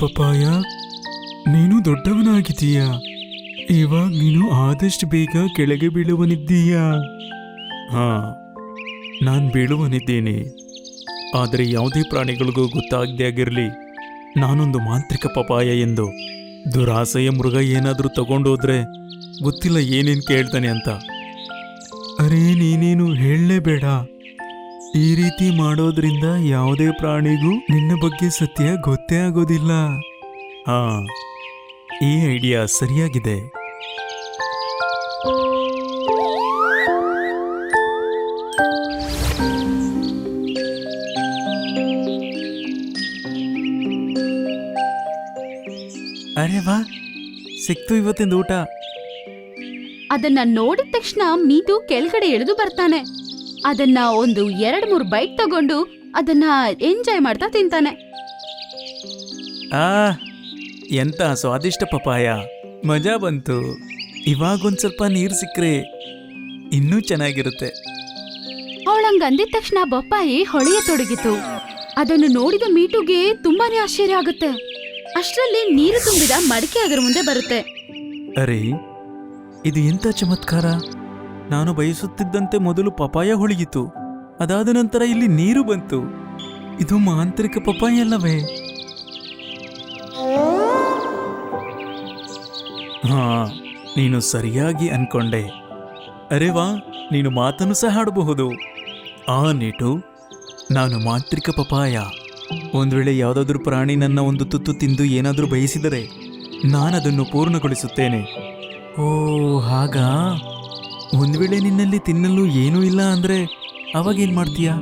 Papaya ನೀನು ದೊಡ್ಡವನಾಗಿದೀಯಾ ಇವಾಗ ನೀನು ಆದಷ್ಟು ಬೇಗ ಕೆಳಗೆ ಬೀಳುವನಿದ್ದೀಯ. ಹಾ, ನಾನು ಬೀಳುವನಿದ್ದೇನೆ. ಆದರೆ ಯಾವುದೇ ಪ್ರಾಣಿಗಳಿಗೂ ಗೊತ್ತಾಗದೇ ಆಗಿರಲಿ, ನಾನೊಂದು ಮಾಂತ್ರಿಕ ಪಪಾಯ ಎಂದು. ದುರಾಸೆಯ ಮೃಗ ಏನಾದರೂ ತಗೊಂಡೋದ್ರೆ ಗೊತ್ತಿಲ್ಲ ಏನೇನು ಕೇಳ್ತಾನೆ ಅಂತ. ಅರೇ, ನೀನೇನು ಹೇಳಲೇಬೇಡ. ಈ ರೀತಿ ಮಾಡೋದ್ರಿಂದ ಯಾವುದೇ ಪ್ರಾಣಿಗೂ ನಿನ್ನ ಬಗ್ಗೆ ಸತ್ಯ ಗೊತ್ತೇ ಆಗೋದಿಲ್ಲ. ಹಾ, ಈ ಐಡಿಯಾ ಸರಿಯಾಗಿದೆ. ಅರೆ ವಾ, ಸಿಕ್ತು ಇವತ್ತಿಂದ ಊಟ. ಅದನ್ನ ನೋಡಿದ ತಕ್ಷಣ ಮೀತು ಕೆಳಗಡೆ ಎಳೆದು ಬರ್ತಾನೆ. ಅದನ್ನ ಒಂದು ಎರಡು ಮೂರು ಬೈಟ್ ತಗೊಂಡು ಅದನ್ನ ಎಂಜಾಯ್ ಮಾಡ್ತಾ ತಿಂತಾನೆ. ಆ ಎಂತ ಸ್ವಾದಿಷ್ಟ ಪಪಾಯ ಮಜಾ ಬಂತು. ಇವಾಗೊಂದ್ ಸ್ವಲ್ಪ ನೀರು ಸಿಕ್ಕರೆ ಇನ್ನೂ ಚೆನ್ನಾಗಿರುತ್ತೆ. ಅವಳಂಗ್ ಅಂದಿದ ತಕ್ಷಣ ಬೊಪ್ಪಾಯಿ ಹೊಳೆಯತೊಡಗಿತು ಅದನ್ನು ನೋಡಿದ ಮೀಟುಗೆ ತುಂಬಾನೇ ಆಶ್ಚರ್ಯ ಆಗುತ್ತೆ. ಅಷ್ಟರಲ್ಲಿ ನೀರು ತುಂಬಿದ ಮಡಿಕೆ ಅದರ ಮುಂದೆ ಬರುತ್ತೆ. ಅರೆ ಇದು ಎಂತ ಚಮತ್ಕಾರ? ನಾನು ಬಯಸುತ್ತಿದ್ದಂತೆ ಮೊದಲು ಪಪಾಯ ಹೊಳಿಯಿತು. ಅದಾದ ನಂತರ ಇಲ್ಲಿ ನೀರು ಬಂತು. ಇದು ಮಾಂತ್ರಿಕ ಪಪಾಯ ಅಲ್ಲವೇ? ಹಾ, ನೀನು ಸರಿಯಾಗಿ ಅನ್ಕೊಂಡೆ. ಅರೆ ವಾ, ನೀನು ಮಾತನ್ನು ಸಹ ಹಾಡಬಹುದು. ಆ ನೀಟು, ನಾನು ಮಾಂತ್ರಿಕ ಪಪಾಯ ಒಂದು ವೇಳೆ ಯಾವುದಾದ್ರೂ ಪ್ರಾಣಿ ನನ್ನ ಒಂದು ತುತ್ತು ತಿಂದು ಏನಾದರೂ ಬಯಸಿದರೆ ನಾನದನ್ನು ಪೂರ್ಣಗೊಳಿಸುತ್ತೇನೆ. ಓ, ಹಾಗಾ? ಒಂದ್ ವೇಳೆ ನಿನ್ನಲ್ಲಿ ತಿನ್ನಲು ಏನೂ ಇಲ್ಲ ಅಂದ್ರೆ ಅವಾಗೇನ್ ಮಾಡ್ತೀಯಾ?